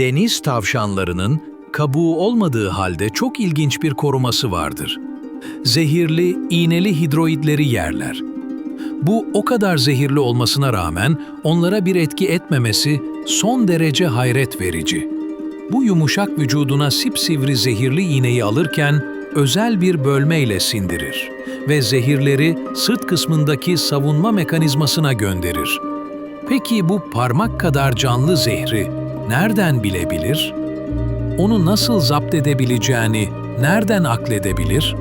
Deniz tavşanlarının kabuğu olmadığı halde çok ilginç bir koruması vardır. Zehirli, iğneli hidroidleri yerler. Bu o kadar zehirli olmasına rağmen onlara bir etki etmemesi son derece hayret verici. Bu yumuşak vücuduna sipsivri zehirli iğneyi alırken özel bir bölmeyle sindirir ve zehirleri sırt kısmındaki savunma mekanizmasına gönderir. Peki bu parmak kadar canlı zehri nereden bilebilir? Onu nasıl zapt edebileceğini nereden akledebilir?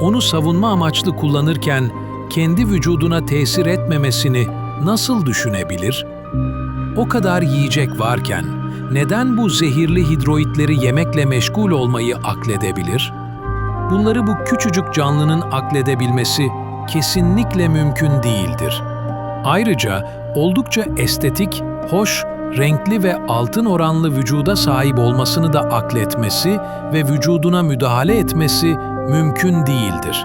Onu savunma amaçlı kullanırken kendi vücuduna tesir etmemesini nasıl düşünebilir? O kadar yiyecek varken neden bu zehirli hidroitleri yemekle meşgul olmayı akledebilir? Bunları bu küçücük canlının akledebilmesi kesinlikle mümkün değildir. Ayrıca oldukça estetik, hoş, renkli ve altın oranlı vücuda sahip olmasını da akletmesi ve vücuduna müdahale etmesi mümkün değildir.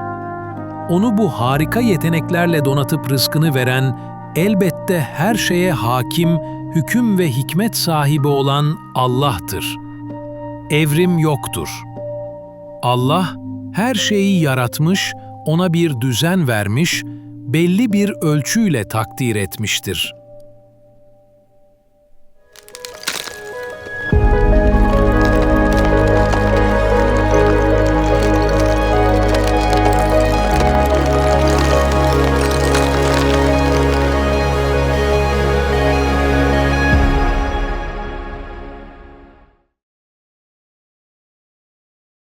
Onu bu harika yeteneklerle donatıp rızkını veren, elbette her şeye hakim, hüküm ve hikmet sahibi olan Allah'tır. Evrim yoktur. Allah her şeyi yaratmış, ona bir düzen vermiş, belli bir ölçüyle takdir etmiştir.